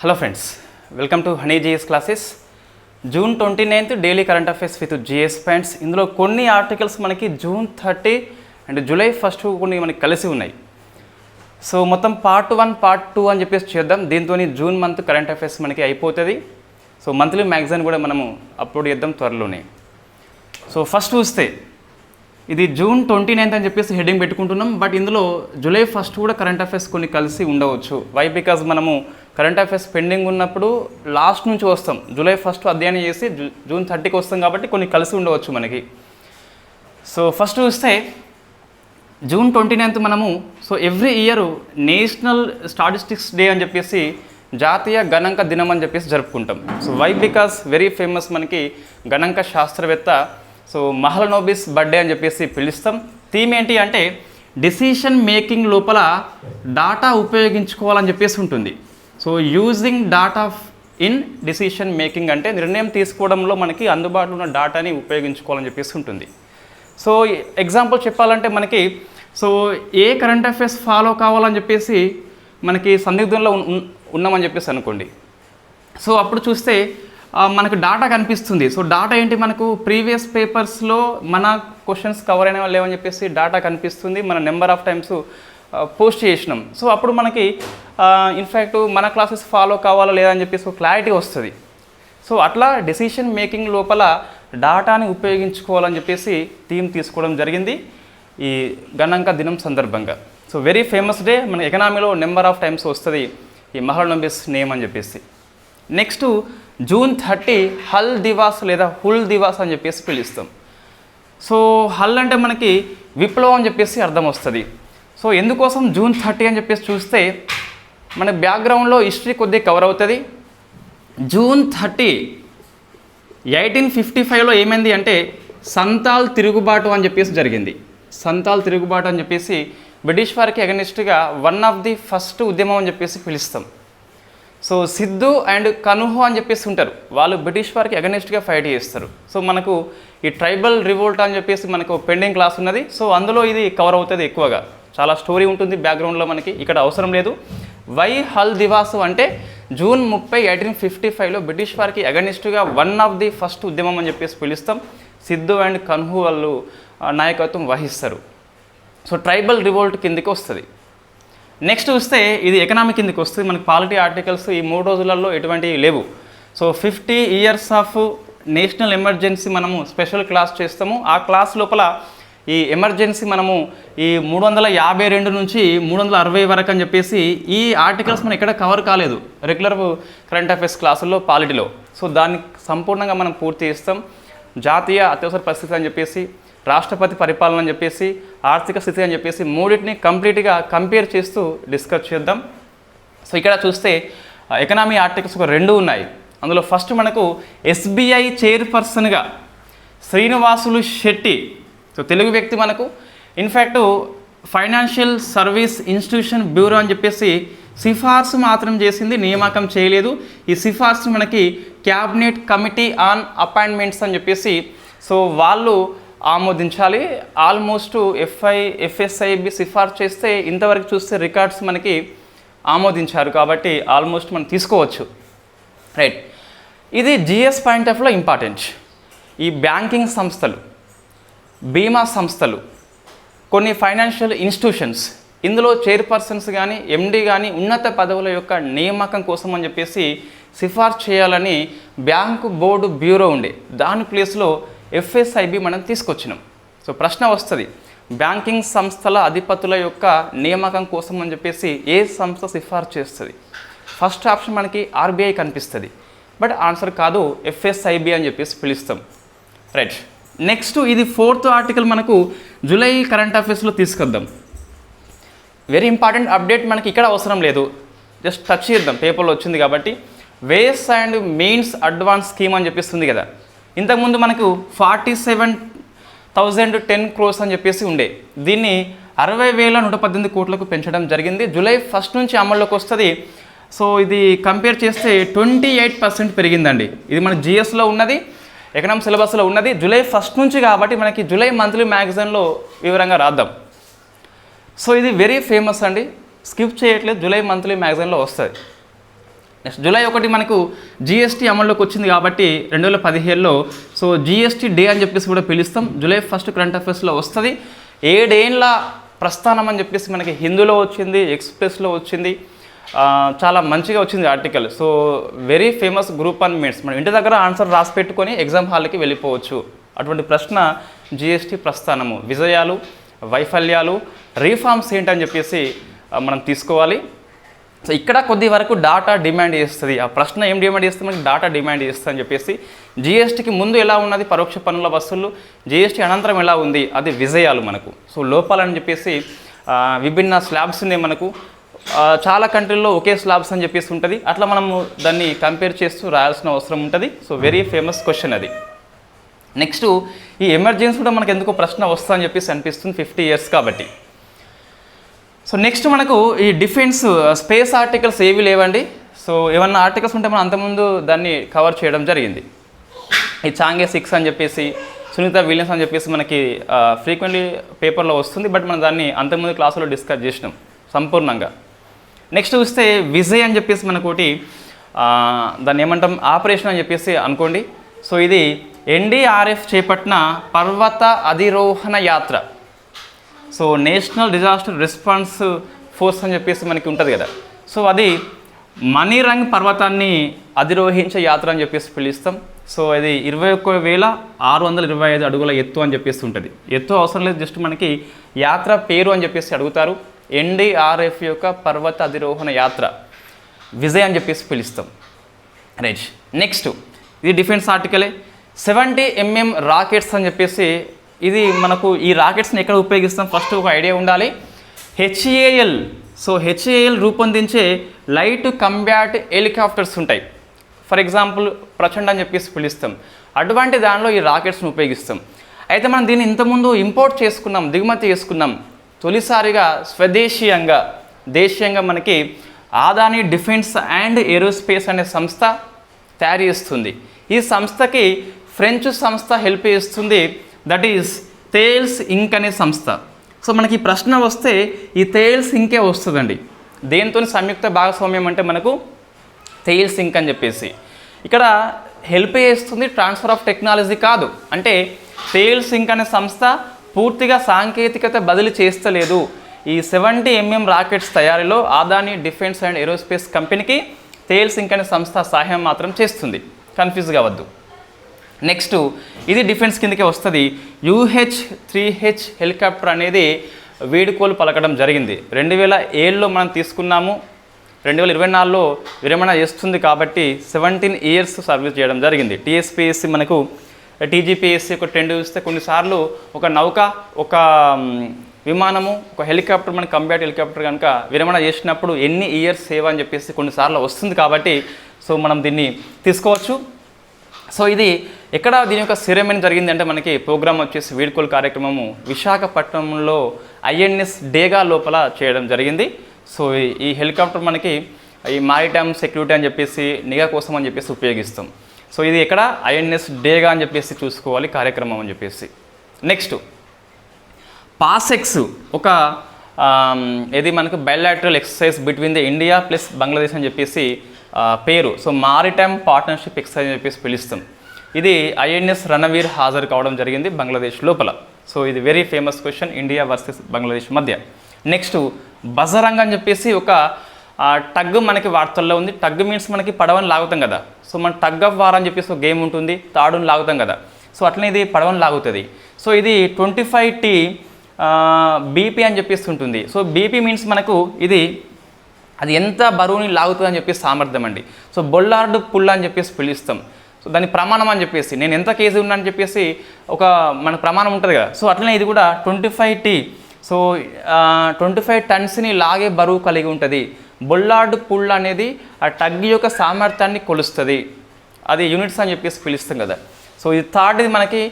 Hello friends welcome to honey GS classes June twenty ninth daily current affairs with GS points ఇందులో కొన్ని articles మనకి June thirty and July first కొన్ని మనకి కలిసి ఉన్నాయి. So మొత్తం పార్ట్ వన్ పార్ట్ టూ అని చెప్పేసి చేద్దాం. దీంతో జూన్ మంత్ కరెంట్ అఫైర్స్ మనకి అయిపోతుంది. సో మంత్లీ మ్యాగజైన్ కూడా మనము అప్లోడ్ చేద్దాం త్వరలోనే. సో ఫస్ట్ చూస్తే ఇది జూన్ ట్వంటీ నైన్త్ అని చెప్పేసి హెడ్డింగ్ పెట్టుకుంటున్నాం. బట్ ఇందులో జూలై ఫస్ట్ కూడా కరెంట్ అఫైర్స్ కొన్ని కలిసి ఉండవచ్చు. వై బికాజ్ మనము కరెంట్ అఫైర్స్ పెండింగ్ ఉన్నప్పుడు లాస్ట్ నుంచి వస్తాం. జూలై ఫస్ట్ అధ్యయనం చేసి జూన్ థర్టీకి వస్తాం కాబట్టి కొన్ని కలిసి ఉండవచ్చు మనకి. సో ఫస్ట్ చూస్తే జూన్ ట్వంటీ నైన్త్ మనము so every year national statistics day అని చెప్పేసి జాతీయ గణాంక దినం అని చెప్పేసి జరుపుకుంటాం. So why? Because very famous మనకి గణాంక శాస్త్రవేత్త సో మహలనోబిస్ బర్త్డే అని చెప్పేసి పిలుస్తాం. థీమ్ ఏంటి అంటే డిసిషన్ మేకింగ్ లోపల డాటా ఉపయోగించుకోవాలని చెప్పేసి ఉంటుంది. So using data in decision making అంటే నిర్ణయం తీసుకోవడంలో మనకి అందుబాటులో ఉన్న డాటాని ఉపయోగించుకోవాలని చెప్పేసి ఉంటుంది. సో ఎగ్జాంపుల్ చెప్పాలంటే మనకి సో ఏ కరెంట్ అఫైర్స్ ఫాలో కావాలని చెప్పేసి మనకి సందిగ్ధంలో ఉన్నామని చెప్పేసి అనుకోండి. సో అప్పుడు చూస్తే మనకు డాటా కనిపిస్తుంది. సో డాటా ఏంటి మనకు? ప్రీవియస్ పేపర్స్లో మన క్వశ్చన్స్ కవర్ అయినా లేవని చెప్పేసి డాటా కనిపిస్తుంది. మన నెంబర్ ఆఫ్ టైమ్స్ పోస్ట్ చేసినాం. సో అప్పుడు మనకి ఇన్ఫ్యాక్ట్ మన క్లాసెస్ ఫాలో కావాలా లేదా అని చెప్పేసి ఒక క్లారిటీ వస్తుంది. సో అట్లా డెసిషన్ మేకింగ్ లోపల డాటాని ఉపయోగించుకోవాలని చెప్పేసి థీమ్ తీసుకోవడం జరిగింది ఈ గణాంక దినం సందర్భంగా. సో వెరీ ఫేమస్ డే మన ఎకనామీలో నెంబర్ ఆఫ్ టైమ్స్ వస్తుంది ఈ మహల్నంబిస్ నేమ్ అని చెప్పేసి. Next June thirty Hul Diwas లేదా హుల్ దివాస్ అని చెప్పేసి పిలుస్తాం. సో హల్ అంటే మనకి విప్లవం అని చెప్పేసి అర్థం వస్తుంది. సో ఎందుకోసం జూన్ థర్టీ అని చెప్పేసి చూస్తే మన బ్యాక్గ్రౌండ్లో హిస్టరీ కొద్దిగా కవర్ అవుతుంది. జూన్ థర్టీ ఎయిటీన్ ఫిఫ్టీ ఫైవ్లో ఏమైంది అంటే సంతాల్ తిరుగుబాటు అని చెప్పేసి జరిగింది. సంతాల్ తిరుగుబాటు అని చెప్పేసి బ్రిటిష్ వారికి అగనిస్ట్గా వన్ ఆఫ్ ది ఫస్ట్ ఉద్యమం అని చెప్పేసి పిలుస్తాం. సో సిద్ధు అండ్ కనుహు అని చెప్పేసి ఉంటారు. వాళ్ళు బ్రిటిష్ వారికి అగనిస్ట్గా ఫైట్ చేస్తారు. సో మనకు ఈ ట్రైబల్ రివోల్ట్ అని చెప్పేసి మనకు పెండింగ్ క్లాస్ ఉన్నది. సో అందులో ఇది కవర్ అవుతుంది ఎక్కువగా. చాలా స్టోరీ ఉంటుంది బ్యాక్గ్రౌండ్లో మనకి ఇక్కడ అవసరం లేదు. వై హల్ దివాసు అంటే జూన్ ముప్పై ఎయిటీన్ ఫిఫ్టీ ఫైవ్లో బ్రిటిష్ వారికి అగనిస్టుగా వన్ ఆఫ్ ది ఫస్ట్ ఉద్యమం అని చెప్పేసి పిలుస్తాం. సిద్ధు అండ్ కన్హు వాళ్ళు నాయకత్వం వహిస్తారు. సో ట్రైబల్ రివోల్ట్ కిందికి వస్తుంది. నెక్స్ట్ చూస్తే ఇది ఎకనామిక్ కిందకి వస్తుంది. మనకి పాలిటీ ఆర్టికల్స్ ఈ మూడు రోజులలో ఎటువంటివి లేవు. So fifty years of national emergency మనము స్పెషల్ క్లాస్ చేస్తాము. ఆ క్లాస్ లోపల ఈ ఎమర్జెన్సీ మనము ఈ మూడు వందల యాభై రెండు నుంచి మూడు వందల అరవై వరకు అని చెప్పేసి ఈ ఆర్టికల్స్ మనం ఎక్కడ కవర్ కాలేదు. రెగ్యులర్ కరెంట్ అఫైర్స్ క్లాసుల్లో పాలిటీలో. సో దాన్ని సంపూర్ణంగా మనం పూర్తి చేస్తాం. జాతీయ అత్యవసర పరిస్థితి అని చెప్పేసి రాష్ట్రపతి పరిపాలన అని చెప్పేసి ఆర్థిక స్థితి అని చెప్పేసి మూడింటిని కంప్లీట్గా కంపేర్ చేస్తూ డిస్కస్ చేద్దాం. సో ఇక్కడ చూస్తే ఎకనామీ ఆర్టికల్స్ ఒక రెండు ఉన్నాయి. అందులో ఫస్ట్ మనకు ఎస్బీఐ చైర్పర్సన్గా శ్రీనివాసులు శెట్టి సో తెలుగు వ్యక్తి మనకు. In fact financial service institution bureau అని చెప్పేసి సిఫార్సు మాత్రం చేసింది నియామకం చేయలేదు. ఈ సిఫార్సు మనకి క్యాబినెట్ కమిటీ ఆన్ అపాయింట్మెంట్స్ అని చెప్పేసి సో వాళ్ళు ఆమోదించాలి. ఆల్మోస్ట్ ఎఫ్ఐ ఎఫ్ఎస్ఐబి సిఫార్సు చేస్తే ఇంతవరకు చూస్తే రికార్డ్స్ మనకి ఆమోదించారు కాబట్టి ఆల్మోస్ట్ మనం తీసుకోవచ్చు. రైట్ ఇది జిఎస్ పాయింట్ ఆఫ్లో ఇంపార్టెంట్. ఈ బ్యాంకింగ్ సంస్థలు బీమా సంస్థలు కొన్ని ఫైనాన్షియల్ ఇన్స్టిట్యూషన్స్ ఇందులో చైర్పర్సన్స్ కానీ ఎండి కానీ ఉన్నత పదవుల యొక్క నియామకం కోసం అని చెప్పేసి సిఫార్సు చేయాలని బ్యాంకు బోర్డు బ్యూరో ఉండే. దాని ప్లేస్లో ఎఫ్ఎస్ఐబి మనం తీసుకొచ్చినాం. సో ప్రశ్న వస్తుంది. బ్యాంకింగ్ సంస్థల అధిపతుల యొక్క నియామకం కోసం అని చెప్పేసి ఏ సంస్థ సిఫార్సు చేస్తుంది? ఫస్ట్ ఆప్షన్ మనకి ఆర్బీఐ కనిపిస్తుంది. బట్ ఆన్సర్ కాదు ఎఫ్ఎస్ఐబి అని చెప్పేసి పిలుస్తాం. రైట్. నెక్స్ట్ ఇది ఫోర్త్ ఆర్టికల్ మనకు జూలై కరెంట్ అఫైర్స్లో తీసుకొద్దాం. వెరీ ఇంపార్టెంట్ అప్డేట్ మనకి ఇక్కడ అవసరం లేదు. జస్ట్ టచ్ చేద్దాం. పేపర్లో వచ్చింది కాబట్టి. Ways and means advance scheme అని చెప్పిస్తుంది కదా. ఇంతకుముందు మనకు forty seven thousand ten crores అని చెప్పేసి ఉండే. దీన్ని అరవై వేల నూట పద్దెనిమిది కోట్లకు పెంచడం జరిగింది. జూలై ఫస్ట్ నుంచి అమల్లోకి వస్తుంది. సో ఇది కంపేర్ చేస్తే ట్వంటీ ఎయిట్ పర్సెంట్ పెరిగిందండి. ఇది మన జిఎస్లో ఉన్నది. ఎకనామిక్ సిలబస్లో ఉన్నది. జూలై ఫస్ట్ నుంచి కాబట్టి మనకి జూలై మంత్లీ మ్యాగజైన్లో వివరంగా రాద్దాం. సో ఇది వెరీ ఫేమస్ అండి. స్కిప్ చేయట్లేదు జూలై మంత్లీ మ్యాగజైన్లో వస్తుంది. నెక్స్ట్ జూలై ఒకటి మనకు జిఎస్టీ అమల్లోకి వచ్చింది కాబట్టి రెండు వేల పదిహేడులో. సో జిఎస్టీ డే అని చెప్పేసి కూడా పిలుస్తాం. జూలై ఫస్ట్ కరెంట్ అఫైర్స్లో వస్తుంది. ఏడేండ్ల ప్రస్థానం అని చెప్పేసి మనకి హిందూలో వచ్చింది ఎక్స్ప్రెస్లో వచ్చింది. చాలా మంచిగా వచ్చింది article so very famous group and meets మనం ఇంటి దగ్గర ఆన్సర్ రాసి పెట్టుకొని ఎగ్జామ్ హాల్కి వెళ్ళిపోవచ్చు. అటువంటి ప్రశ్న జిఎస్టీ ప్రస్థానము. విజయాలు వైఫల్యాలు రీఫార్మ్స్ ఏంటని చెప్పేసి మనం తీసుకోవాలి. సో ఇక్కడ కొద్ది వరకు డాటా డిమాండ్ చేస్తుంది. ఆ ప్రశ్న ఏం డిమాండ్ చేస్తుంది? మనకి డాటా డిమాండ్ చేస్తుంది అని చెప్పేసి జిఎస్టీకి ముందు ఎలా ఉన్నది? పరోక్ష పన్నుల వసూలు జిఎస్టీ అనంతరం ఎలా ఉంది? అది విజయాలు మనకు. సో లోపాలని చెప్పేసి విభిన్న స్లాబ్స్ ఉన్నాయి మనకు. చాలా కంట్రీల్లో ఒకే స్లాబ్స్ అని చెప్పేసి ఉంటుంది. అట్లా మనము దాన్ని కంపేర్ చేస్తూ రాయాల్సిన అవసరం ఉంటుంది. సో వెరీ ఫేమస్ క్వశ్చన్ అది. నెక్స్ట్ ఈ ఎమర్జెన్సీ కూడా మనకు ఎందుకో ప్రశ్న వస్తా అని చెప్పేసి అనిపిస్తుంది ఫిఫ్టీ ఇయర్స్ కాబట్టి. సో నెక్స్ట్ మనకు ఈ డిఫెన్స్ స్పేస్ ఆర్టికల్స్ ఏవి లేవండి? సో ఏమన్నా ఆర్టికల్స్ ఉంటే మనం అంతకుముందు దాన్ని కవర్ చేయడం జరిగింది. ఈ చాంగే సిక్స్ అని చెప్పేసి సునీత విలియమ్స్ అని చెప్పేసి మనకి ఫ్రీక్వెంట్లీ పేపర్లో వస్తుంది. బట్ మనం దాన్ని అంతకుముందు క్లాసులో డిస్కస్ చేసినాం సంపూర్ణంగా. నెక్స్ట్ చూస్తే విజయ్ అని చెప్పేసి మనకు ఒకటి దాన్ని ఏమంటాం ఆపరేషన్ అని చెప్పేసి అనుకోండి. సో ఇది ఎన్డీఆర్ఎఫ్ చేపట్టిన పర్వత అధిరోహణ యాత్ర. So national disaster response force అని చెప్పేసి మనకి ఉంటుంది కదా. సో అది మణిరంగ్ పర్వతాన్ని అధిరోహించే యాత్ర అని చెప్పేసి పిలుస్తాం. సో అది ఇరవై ఒక్క వేల ఆరు వందల ఇరవై ఐదు అడుగుల ఎత్తు అని చెప్పేసి ఉంటుంది. ఎత్తు అవసరం లేదు జస్ట్ మనకి యాత్ర పేరు అని చెప్పేసి అడుగుతారు. ఎన్డీఆర్ఎఫ్ యొక్క పర్వత అధిరోహణ యాత్ర. విజయ్ అని చెప్పేసి పిలుస్తాం. రైట్ నెక్స్ట్ ఇది డిఫెన్స్ ఆర్టికలే. సెవెంటీ ఎంఎం రాకెట్స్ అని చెప్పేసి ఇది మనకు ఈ రాకెట్స్ని ఎక్కడ ఉపయోగిస్తాం? ఫస్ట్ ఒక ఐడియా ఉండాలి. హెచ్ఏఎల్ సో హెచ్ఏఎల్ రూపొందించే లైట్ కంబ్యాట్ హెలికాప్టర్స్ ఉంటాయి. ఫర్ ఎగ్జాంపుల్ ప్రచండ్ అని చెప్పేసి పిలుస్తాం. అటువంటి దానిలో ఈ రాకెట్స్ని ఉపయోగిస్తాం. అయితే మనం దీన్ని ఇంతకుముందు ఇంపోర్ట్ చేసుకున్నాం దిగుమతి చేసుకున్నాం. తొలిసారిగా స్వదేశీయంగా దేశీయంగా మనకి ఆదాని డిఫెన్స్ అండ్ ఏరోస్పేస్ అనే సంస్థ తయారు చేస్తుంది. ఈ సంస్థకి ఫ్రెంచ్ సంస్థ హెల్ప్ చేస్తుంది. దట్ ఈస్ తేల్స్ ఇంక్ అనే సంస్థ. సో మనకి ప్రశ్న వస్తే ఈ తేల్స్ ఇంకే వస్తుందండి? దేంతో సంయుక్త భాగస్వామ్యం అంటే మనకు తేల్స్ ఇంక్ అని చెప్పేసి. ఇక్కడ హెల్ప్ చేస్తుంది ట్రాన్స్ఫర్ ఆఫ్ టెక్నాలజీ కాదు. అంటే తేల్స్ ఇంక్ అనే సంస్థ పూర్తిగా సాంకేతికత బదిలీ చేస్తలేదు. ఈ సెవెంటీ ఎంఎం రాకెట్స్ తయారీలో ఆదాని డిఫెన్స్ అండ్ ఏరోస్పేస్ కంపెనీకి తేల్స్ ఇంక్ అనే సంస్థ సహాయం మాత్రం చేస్తుంది. కన్ఫ్యూజ్ కావద్దు. నెక్స్ట్ ఇది డిఫెన్స్ కిందకే వస్తుంది. యూహెచ్ త్రీ హెచ్ హెలికాప్టర్ అనేది వేడుకోలు పలకడం జరిగింది. రెండు వేల ఏడులో మనం తీసుకున్నాము. రెండు వేల ఇరవై నాలుగులో విరమణ చేస్తుంది కాబట్టి సెవెంటీన్ ఇయర్స్ సర్వీస్ చేయడం జరిగింది. టీఎస్పీఎస్సి మనకు టీజీపీఎస్సి ఒక ట్రెండ్ చూస్తే కొన్నిసార్లు ఒక నౌక ఒక విమానము ఒక హెలికాప్టర్ మన కంబ్యాట్ హెలికాప్టర్ కనుక విరమణ చేసినప్పుడు ఎన్ని ఇయర్స్ సేవ అని చెప్పేసి కొన్నిసార్లు వస్తుంది కాబట్టి సో మనం దీన్ని తీసుకోవచ్చు. సో ఇది ఎక్కడ దీని యొక్క సిరమని జరిగింది అంటే మనకి ప్రోగ్రామ్ వచ్చేసి వీడ్కోలు కార్యక్రమము విశాఖపట్నంలో ఐఎన్ఎస్ డేగా లోపల చేయడం జరిగింది. సో ఈ- ఈ హెలికాప్టర్ మనకి ఈ మారిటైమ్ సెక్యూరిటీ అని చెప్పేసి నిఘా కోసం అని చెప్పేసి ఉపయోగిస్తాం. సో ఇది ఎక్కడ? ఐఎన్ఎస్ డేగా అని చెప్పేసి చూసుకోవాలి కార్యక్రమం అని చెప్పేసి. నెక్స్ట్ పాసెక్స్ ఒక ఇది మనకు bilateral exercise between the India plus Bangladesh అని చెప్పేసి పేరు. సో మారిటైమ్ పార్ట్నర్షిప్ ఎక్సర్సైజ్ అని చెప్పేసి పిలుస్తాం. ఇది ఐఎన్ఎస్ రణవీర్ హాజరు కావడం జరిగింది బంగ్లాదేశ్ లోపల. సో ఇది very famous question India versus Bangladesh మధ్య. నెక్స్ట్ బజరంగ్ అని చెప్పేసి ఒక టగ్ మనకి వార్తల్లో ఉంది. టగ్ మీన్స్ మనకి పడవని లాగుతాం కదా. సో మన టగ్ ఆఫ్ వార్ అని చెప్పేసి ఒక గేమ్ ఉంటుంది. తాడుని లాగుతాం కదా. సో అట్లనే ఇది పడవని లాగుతుంది. సో ఇది ట్వంటీ ఫైవ్ టీ బీపీ అని చెప్పేసి ఉంటుంది. సో బీపీ మీన్స్ మనకు ఇది అది ఎంత బరువుని లాగుతుంది అని చెప్పేసి సామర్థ్యం అండి. సో బొల్లార్డు పుల్ల అని చెప్పేసి పిలుస్తాం. సో దాని ప్రమాణం అని చెప్పేసి నేను ఎంత కేజీ ఉన్నా అని చెప్పేసి ఒక మన ప్రమాణం ఉంటుంది కదా. సో అట్లనే ఇది కూడా twenty five T so twenty five టన్స్ని లాగే బరువు కలిగి ఉంటుంది. బొల్లార్డు పుల్ల అనేది ఆ టగ్ యొక్క సామర్థ్యాన్ని కొలుస్తుంది. అది యూనిట్స్ అని చెప్పేసి పిలుస్తాం కదా. సో ఇది థర్డ్ ఇది మనకి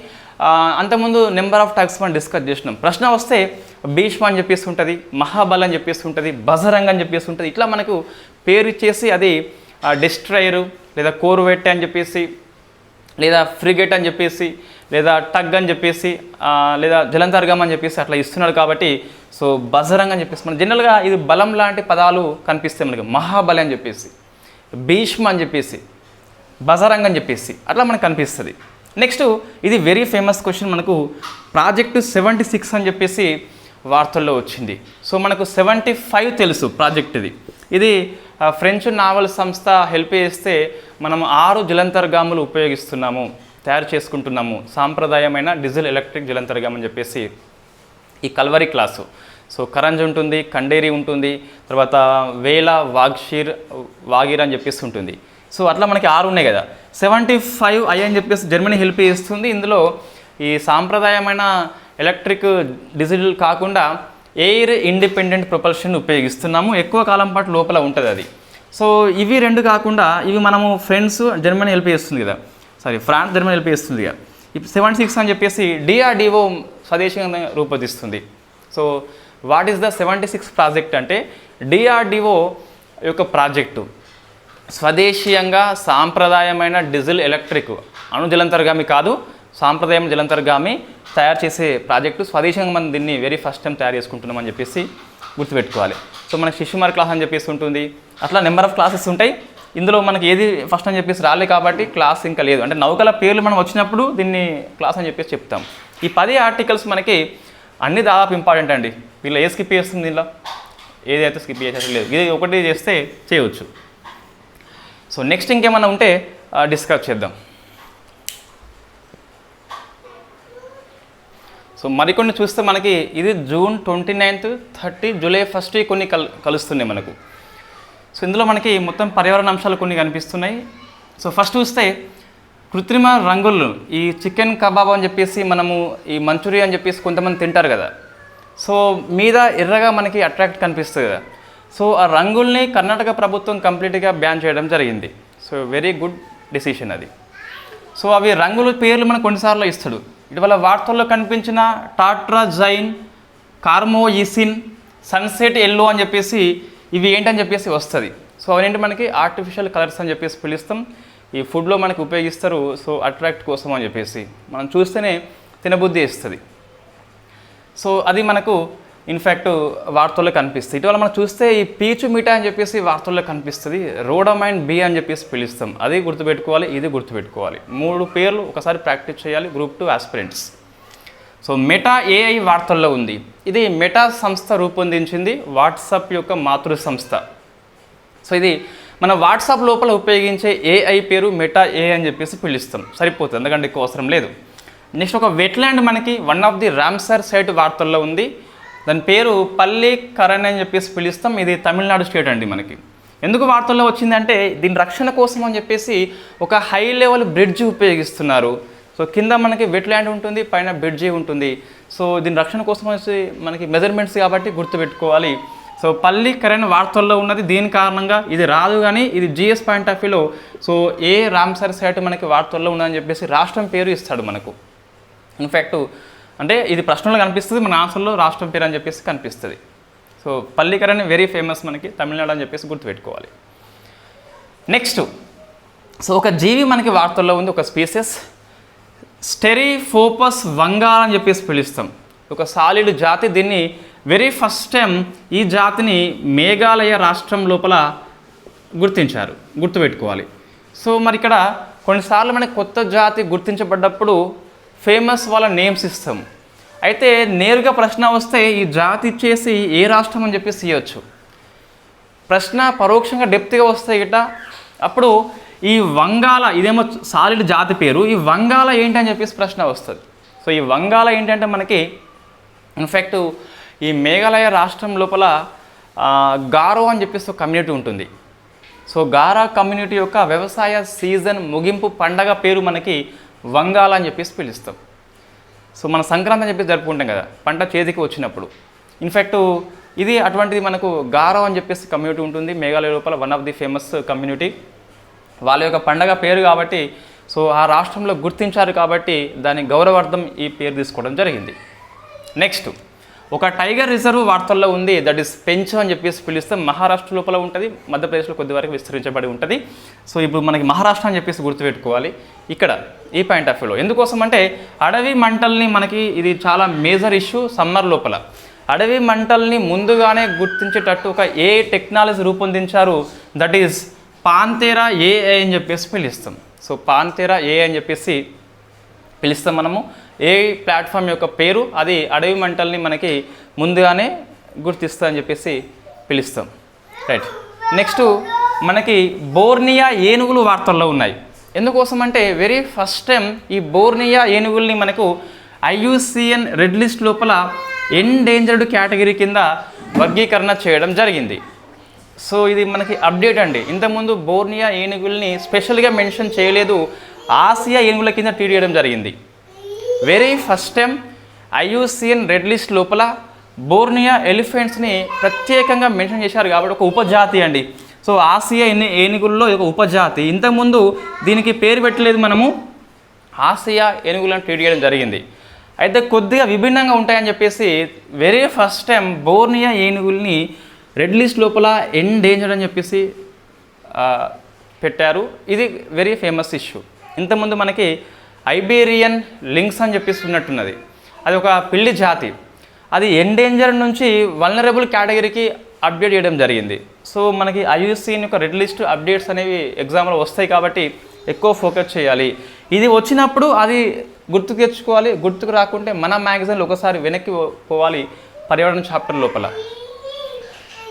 అంతకుముందు నెంబర్ ఆఫ్ టగ్స్ మనం డిస్కస్ చేసినాం. ప్రశ్న వస్తే భీష్మ అని చెప్పేసి ఉంటుంది మహాబల్ అని చెప్పేసి ఉంటుంది బజరంగ్ అని చెప్పేసి ఉంటుంది. ఇట్లా మనకు పేరు ఇచ్చేసి అది డిస్ట్రయరు లేదా కోరువెట్టే అని చెప్పేసి లేదా ఫ్రిగేట్ అని చెప్పేసి లేదా టగ్ అని చెప్పేసి లేదా జలంతర్గం అని చెప్పేసి అట్లా ఇస్తున్నాడు కాబట్టి సో బజరంగ్ అని చెప్పేసి మనం జనరల్గా ఇది బలం లాంటి పదాలు కనిపిస్తాయి మనకి. మహాబలి అని చెప్పేసి భీష్మ అని చెప్పేసి బజరంగ్ అని చెప్పేసి అట్లా మనకు కనిపిస్తుంది. నెక్స్ట్ ఇది వెరీ ఫేమస్ క్వశ్చన్ మనకు ప్రాజెక్టు సెవెంటీ సిక్స్ అని చెప్పేసి వార్తల్లో వచ్చింది. సో మనకు సెవెంటీ ఫైవ్ తెలుసు ప్రాజెక్ట్ ఇది. ఇది ఫ్రెంచ్ నావల్ సంస్థ హెల్ప్ చేస్తే మనం ఆరు జలంతర్గాములు ఉపయోగిస్తున్నాము. తయారు చేసుకుంటున్నాము. సాంప్రదాయమైన డీజిల్ ఎలక్ట్రిక్ జలంతర్గామ్ అని చెప్పేసి ఈ కల్వరి క్లాసు. సో కరంజ్ ఉంటుంది కండేరి ఉంటుంది తర్వాత వేల వాగ్షీర్ వాగిర్ అని చెప్పేసి ఉంటుంది. సో అట్లా మనకి ఆరు ఉన్నాయి కదా. సెవెంటీ ఫైవ్ ఐ అని చెప్పేసి జర్మనీ హెల్ప్ చేస్తుంది. ఇందులో ఈ సాంప్రదాయమైన ఎలక్ట్రిక్ డీజిల్ కాకుండా ఎయిర్ ఇండిపెండెంట్ ప్రొపల్షన్ ఉపయోగిస్తున్నాము. ఎక్కువ కాలం పాటు లోపల ఉంటుంది అది. సో ఇవి రెండు కాకుండా ఇవి మనము ఫ్రెండ్స్ జర్మనీ హెల్ప్ చేస్తుంది కదా. సారీ ఫ్రాన్స్ జర్మనీ హెల్ప్ ఇక. ఇప్పుడు సెవెన్ సిక్స్ అని చెప్పేసి డిఆర్డిఓ స్వదేశంగా రూపొందిస్తుంది. So what is the seventy six project అంటే డిఆర్డిఓ యొక్క ప్రాజెక్టు. స్వదేశీయంగా సాంప్రదాయమైన డీజిల్ ఎలక్ట్రిక్ అణు జలంతర్గామి కాదు సాంప్రదాయం జలంతర్గామి తయారు చేసే ప్రాజెక్టు. స్వదేశంగా మనం దీన్ని వెరీ ఫస్ట్ టైం తయారు చేసుకుంటున్నాం అని చెప్పేసి గుర్తుపెట్టుకోవాలి. సో మనకి శిశుమార్ క్లాస్ అని చెప్పేసి ఉంటుంది. అట్లా నెంబర్ ఆఫ్ క్లాసెస్ ఉంటాయి. ఇందులో మనకి ఏది ఫస్ట్ అని చెప్పేసి రాలే కాబట్టి క్లాస్ ఇంకా లేదు. అంటే నౌకల పేర్లు మనం వచ్చినప్పుడు దీన్ని క్లాస్ అని చెప్పేసి చెప్తాం. ఈ పది ఆర్టికల్స్ మనకి అన్ని దాదాపు ఇంపార్టెంట్ అండి. వీళ్ళు ఏ స్కిప్ చేస్తుంది దీనిలో? ఏదైతే స్కిప్ చేసేది లేదు. ఇది ఒకటి చేస్తే చేయవచ్చు. సో నెక్స్ట్ ఇంకేమైనా ఉంటే డిస్కస్ చేద్దాం. సో మరికొన్ని చూస్తే మనకి ఇది June twenty ninth thirty July first కొన్ని కల్ కలుస్తున్నాయి మనకు. ఇందులో మనకి మొత్తం పర్యావరణ అంశాలు కొన్ని కనిపిస్తున్నాయి. సో ఫస్ట్ చూస్తే కృత్రిమ రంగులు ఈ చికెన్ కబాబ్ అని చెప్పేసి మనము ఈ మంచూరియా అని చెప్పేసి కొంతమంది తింటారు కదా. సో మీద ఎర్రగా మనకి అట్రాక్ట్ కనిపిస్తుంది కదా. సో ఆ రంగుల్ని కర్ణాటక ప్రభుత్వం కంప్లీట్గా బ్యాన్ చేయడం జరిగింది. సో వెరీ గుడ్ డెసిషన్ అది. సో అవి రంగుల పేర్లు మనకు కొన్నిసార్లు ఇస్తాడు. ఇటీవల వార్తల్లో కనిపించిన tartrazine carmoisine sunset yellow అని చెప్పేసి ఇవి ఏంటని చెప్పేసి వస్తుంది. సో అవేంటి మనకి? ఆర్టిఫిషియల్ కలర్స్ అని చెప్పేసి పిలుస్తాం. ఈ ఫుడ్లో మనకి ఉపయోగిస్తారు. సో అట్రాక్ట్ కోసం అని చెప్పేసి. మనం చూస్తేనే తినబుద్ధి ఇస్తుంది సో అది మనకు ఇన్ఫ్యాక్ట్ వార్తల్లో కనిపిస్తుంది. ఇటీవల మనం చూస్తే ఈ పీచు మిఠా అని చెప్పేసి వార్తల్లో కనిపిస్తుంది. రోడమైన్ బి అని చెప్పేసి పిలుస్తాం. అది గుర్తుపెట్టుకోవాలి ఇది గుర్తుపెట్టుకోవాలి. మూడు పేర్లు ఒకసారి ప్రాక్టీస్ చేయాలి. Group two aspirants. So Meta AI వార్తల్లో ఉంది. ఇది మెటా సంస్థ రూపొందించింది వాట్సాప్ యొక్క మాతృ సంస్థ సో ఇది మన వాట్సాప్ లోపల ఉపయోగించే ఏఐ పేరు మెటా ఏ అని చెప్పేసి పిలుస్తాం. సరిపోతుంది ఎందుకంటే ఎక్కువ అవసరం లేదు. నెక్స్ట్ ఒక వెట్లాండ్ మనకి one of the Ramsar site వార్తల్లో ఉంది. దాని పేరు పల్లి కరణ్ అని చెప్పేసి పిలుస్తాం. ఇది తమిళనాడు స్టేట్ అండి మనకి. ఎందుకు వార్తల్లో వచ్చిందంటే దీని రక్షణ కోసం అని చెప్పేసి ఒక హై లెవెల్ బ్రిడ్జ్ ఉపయోగిస్తున్నారు. సో కింద మనకి వెట్లాండ్ ఉంటుంది పైన బెడ్జీ ఉంటుంది. సో దీని రక్షణ కోసం వచ్చి మనకి మెజర్మెంట్స్ కాబట్టి గుర్తుపెట్టుకోవాలి. సో పల్లి కరెంట్ వార్తల్లో ఉన్నది దీని కారణంగా ఇది రాదు కానీ ఇది జిఎస్ పాయింట్ ఆఫ్ వ్యూలో సో ఏ రామ్సర్ సైట్ మనకి వార్తల్లో ఉన్నదని చెప్పేసి రాష్ట్రం పేరు ఇస్తాడు మనకు. ఇన్ఫ్యాక్ట్ అంటే ఇది ప్రశ్నలో కనిపిస్తుంది మన ఆన్సర్లో రాష్ట్రం పేరు అని చెప్పేసి కనిపిస్తుంది. సో పల్లికరణ్ వెరీ ఫేమస్ మనకి తమిళనాడు అని చెప్పేసి గుర్తుపెట్టుకోవాలి. నెక్స్ట్ సో ఒక జీవి మనకి వార్తల్లో ఉంది ఒక స్పీసెస్ స్టెరిఫోపస్ వంగాల్ అని చెప్పేసి పిలుస్తాం. ఒక సాలిడ్ జాతి దీన్ని వెరీ ఫస్ట్ టైం ఈ జాతిని మేఘాలయ రాష్ట్రం లోపల గుర్తించారు గుర్తుపెట్టుకోవాలి. సో మరి ఇక్కడ కొన్నిసార్లు మనకి కొత్త జాతి గుర్తించబడ్డప్పుడు ఫేమస్ వాళ్ళ నేమ్స్ ఇస్తాం. అయితే నేరుగా ప్రశ్న వస్తే ఈ జాతి ఇచ్చేసి ఏ రాష్ట్రం అని చెప్పేసి ఇవ్వచ్చు ప్రశ్న పరోక్షంగా డెప్త్గా వస్తాయి ఇట అప్పుడు ఈ వంగాల ఇదేమో సాలిడ్ జాతి పేరు. ఈ వంగాల ఏంటి అని చెప్పేసి ప్రశ్న వస్తుంది. సో ఈ వంగాల ఏంటంటే మనకి ఇన్ఫ్యాక్ట్ ఈ మేఘాలయ రాష్ట్రం లోపల గారో అని చెప్పేసి ఒక కమ్యూనిటీ ఉంటుంది. సో గారా కమ్యూనిటీ యొక్క వ్యవసాయ సీజన్ ముగింపు పండగ పేరు మనకి వంగాల అని చెప్పేసి పిలుస్తాం. సో మన సంక్రాంతి అని చెప్పేసి జరుపుకుంటాం కదా పంట చేతికి వచ్చినప్పుడు. ఇన్ఫ్యాక్ట్ ఇది అటువంటిది మనకు గారో అని చెప్పేసి కమ్యూనిటీ ఉంటుంది. మేఘాలయ లోపల one of the famous community వాళ్ళ యొక్క పండగ పేరు కాబట్టి సో ఆ రాష్ట్రంలో గుర్తించారు కాబట్టి దాని గౌరవార్థం ఈ పేరు తీసుకోవడం జరిగింది. నెక్స్ట్ ఒక టైగర్ రిజర్వ్ వార్తల్లో ఉంది. దట్ ఈస్ పెంచ్ అని చెప్పేసి పిలిస్తే మహారాష్ట్ర లోపల ఉంటుంది మధ్యప్రదేశ్లో కొద్ది వరకు విస్తరించబడి ఉంటుంది. సో ఇప్పుడు మనకి మహారాష్ట్ర అని చెప్పేసి గుర్తుపెట్టుకోవాలి. ఇక్కడ ఈ పాయింట్ ఆఫ్ వ్యూలో ఎందుకోసం అంటే అడవి మంటల్ని మనకి ఇది చాలా మేజర్ ఇష్యూ సమ్మర్ లోపల. అడవి మంటల్ని ముందుగానే గుర్తించేటట్టు ఒక ఏ టెక్నాలజీ రూపొందించారు? దట్ ఈస్ పాంతేరా ఏఐ అని చెప్పేసి పిలుస్తాం. సో పాంతేరా ఏ అని చెప్పేసి పిలుస్తాం మనము. ఏ ప్లాట్ఫామ్ యొక్క పేరు అది అడవి మంటల్ని మనకి ముందుగానే గుర్తిస్తా అని చెప్పేసి పిలుస్తాం. రైట్ నెక్స్ట్ మనకి బోర్నియా ఏనుగులు వార్తల్లో ఉన్నాయి. ఎందుకోసం అంటే వెరీ ఫస్ట్ టైం ఈ బోర్నియా ఏనుగుల్ని మనకు ఐయుసిఎన్ రెడ్ లిస్ట్ లోపల ఎండేంజర్డ్ కేటగిరీ కింద వర్గీకరణ చేయడం జరిగింది. సో ఇది మనకి అప్డేట్ అండి. ఇంతకుముందు బోర్నియా ఏనుగుల్ని స్పెషల్గా మెన్షన్ చేయలేదు. ఆసియా ఏనుగుల కింద ట్రీట్ చేయడం జరిగింది. Very first time IUCN red list లోపల బోర్నియా ఎలిఫెంట్స్ని ప్రత్యేకంగా మెన్షన్ చేశారు కాబట్టి ఒక ఉపజాతి అండి. సో ఆసియా ఎన్ని ఏనుగుల్లో ఒక ఉపజాతి. ఇంతకుముందు దీనికి పేరు పెట్టలేదు మనము. ఆసియా ఏనుగులను ట్రీట్ చేయడం జరిగింది. అయితే కొద్దిగా విభిన్నంగా ఉంటాయని చెప్పేసి వెరీ ఫస్ట్ టైం బోర్నియా ఏనుగుల్ని రెడ్ లిస్ట్ లోపల ఎన్ డేంజర్ అని చెప్పేసి పెట్టారు. ఇది వెరీ ఫేమస్ ఇష్యూ ఇంతకుముందు మనకి ఐబేరియన్ లింక్స్ అని చెప్పేసి ఉన్నట్టున్నది అది ఒక పిల్లి జాతి. అది ఎండేంజర్ నుంచి వల్నరబుల్ కేటగిరీకి అప్డేట్ చేయడం జరిగింది. సో మనకి ఐయుసిన్ యొక్క రెడ్ లిస్ట్ అప్డేట్స్ అనేవి ఎగ్జామ్లో వస్తాయి కాబట్టి ఎక్కువ ఫోకస్ చేయాలి. ఇది వచ్చినప్పుడు అది గుర్తుకు తెచ్చుకోవాలి. గుర్తుకు రాకుంటే మన మ్యాగజైన్లు ఒకసారి వెనక్కి పోవాలి పర్యావరణ చాప్టర్ లోపల.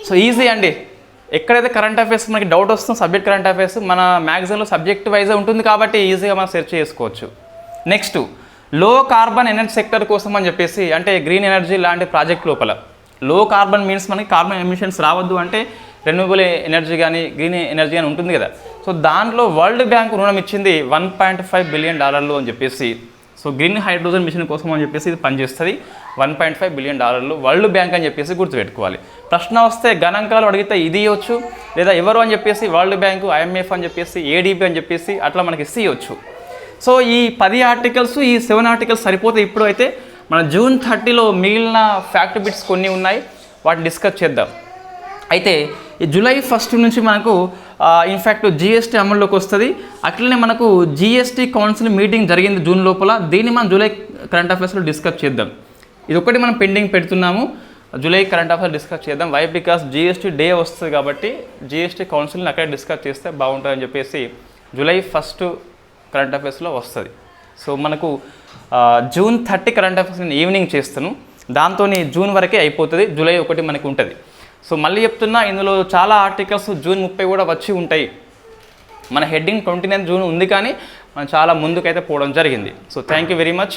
సో ఈజీ అండి. ఎక్కడైతే కరెంట్ అఫైర్స్ మనకి డౌట్ వస్తుందో సబ్జెక్ట్ కరెంట్ అఫైర్స్ మన మ్యాగజైన్లో సబ్జెక్ట్ వైజే ఉంటుంది కాబట్టి ఈజీగా మనం సెర్చ్ చేసుకోవచ్చు. నెక్స్ట్లో కార్బన్ ఎనర్జీ సెక్టర్ కోసం అని చెప్పేసి అంటే గ్రీన్ ఎనర్జీ లాంటి ప్రాజెక్ట్ లోపల. లో కార్బన్ మీన్స్ మనకి కార్బన్ ఎమిషన్స్ రావద్దు అంటే రెన్యూబుల్ ఎనర్జీ కానీ గ్రీన్ ఎనర్జీ అని ఉంటుంది కదా. సో దాంట్లో వరల్డ్ బ్యాంక్ రుణం ఇచ్చింది వన్ పాయింట్ ఫైవ్ బిలియన్ డాలర్లు అని చెప్పేసి. సో గ్రీన్ హైడ్రోజన్ మిషన్ కోసం అని చెప్పేసి ఇది పనిచేస్తుంది. వన్ పాయింట్ ఫైవ్ బిలియన్ డాలర్లు వరల్డ్ బ్యాంక్ అని చెప్పేసి గుర్తుపెట్టుకోవాలి. ప్రశ్న వస్తే గణాంకాలు అడిగితే ఇది ఇవ్వచ్చు లేదా ఎవరు అని చెప్పేసి వరల్డ్ బ్యాంకు ఐఎంఎఫ్ అని చెప్పేసి ఏడీబీ అని చెప్పేసి అట్లా మనకి ఇసి ఇవ్వచ్చు. సో ఈ పది ఆర్టికల్స్ ఈ సెవెన్ ఆర్టికల్స్ సరిపోతే ఇప్పుడు అయితే మన జూన్ థర్టీలో మిగిలిన ఫ్యాక్ట్ బిట్స్ కొన్ని ఉన్నాయి వాటిని డిస్కస్ చేద్దాం. అయితే ఈ జూలై ఫస్ట్ నుంచి మనకు ఇన్ఫ్యాక్ట్ జిఎస్టీ అమల్లోకి వస్తుంది. అట్లనే మనకు జిఎస్టీ కౌన్సిల్ మీటింగ్ జరిగింది జూన్ లోపల. దీన్ని మనం జూలై కరెంట్ అఫైర్స్లో డిస్కస్ చేద్దాం. ఇది ఒకటి మనం పెండింగ్ పెడుతున్నాము. జూలై కరెంట్ అఫైర్స్ డిస్కస్ చేద్దాం. వై బికాస్ జిఎస్టీ డే వస్తుంది కాబట్టి జిఎస్టీ కౌన్సిల్ని అక్కడే డిస్కస్ చేస్తే బాగుంటుందని చెప్పేసి జూలై ఫస్ట్ కరెంట్ అఫైర్స్లో వస్తుంది. సో మనకు జూన్ థర్టీ కరెంట్ అఫైర్స్ నేను ఈవినింగ్ చేస్తాను. దాంతో జూన్ వరకే అయిపోతుంది. జూలై ఒకటి మనకు ఉంటుంది. సో మళ్ళీ చెప్తున్నా ఇందులో చాలా ఆర్టికల్స్ జూన్ ముప్పై కూడా వచ్చి ఉంటాయి. మన హెడ్డింగ్ ట్వంటీ నైన్ జూన్ ఉంది కానీ మనం చాలా ముందుకైతే పోవడం జరిగింది. So thank you very much